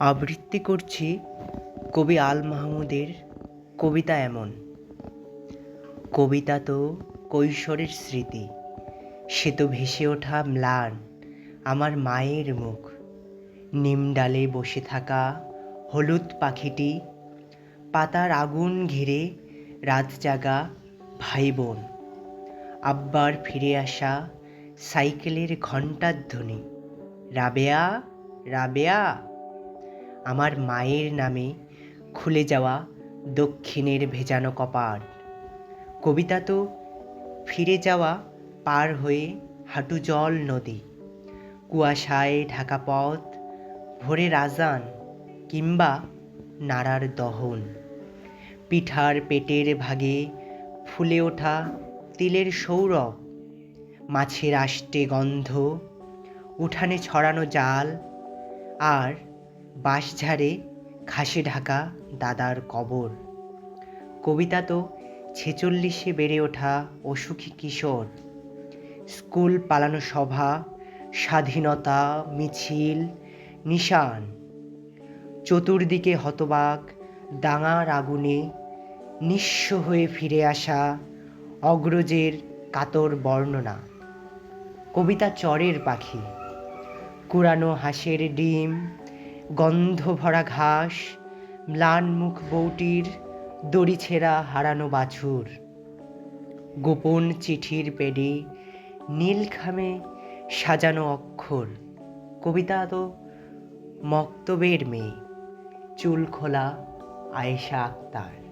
আবৃত্তি করছি কবি আল মাহমুদের কবিতা এমন। কবিতা তো কৈশোরের স্মৃতি, সে তো ভেসে ওঠা ম্লান আমার মায়ের মুখ। নিম ডালে বসে থাকা হলুদ পাখিটি, পাতার আগুন ঘিরে রাত জাগা ভাই বোন। আব্বার ফিরে আসা সাইকেলের ঘণ্টার ধ্বনি, রাবেয়া রাবেয়া। আমার মায়ের নামে খুলে যাওয়া দক্ষিণের ভেজানো কপাট। কবিতা তো ফিরে যাওয়া পার হয়ে হাঁটু জল নদী। কুয়াশায় ঢাকা পথ ভোরে রাজান কিংবা নাড়ার দহন। পিঠার পেটের ভাগে ফুলে ওঠা তিলের সৌরভ, মাছের আষ্টে গন্ধ, উঠানে ছড়ানো জাল, আর বাঁশঝাড়ে ঘাসে ঢাকা দাদার কবর। কবিতা তো ছেচল্লিশে বেড়ে ওঠা অসুখী কিশোর। স্কুল পালানো সভা, স্বাধীনতা, মিছিল, নিশান। চতুর্দিকে হতবাক দাঙার আগুনে নিঃস্ব হয়ে ফিরে আসা অগ্রজের কাতর বর্ণনা। কবিতা চরের পাখি, কুড়ানো হাঁসের ডিম গন্ধ ভরা ঘাস ম্লান মুখ বউটির দড়ি ছেঁড়া হারানো বাছুর। গোপন চিঠির পেডি নীলখামে সাজানো অক্ষর। কবিতা তো মক্তবের মেয়ে। চুল খোলা আয়েশা আক্তার।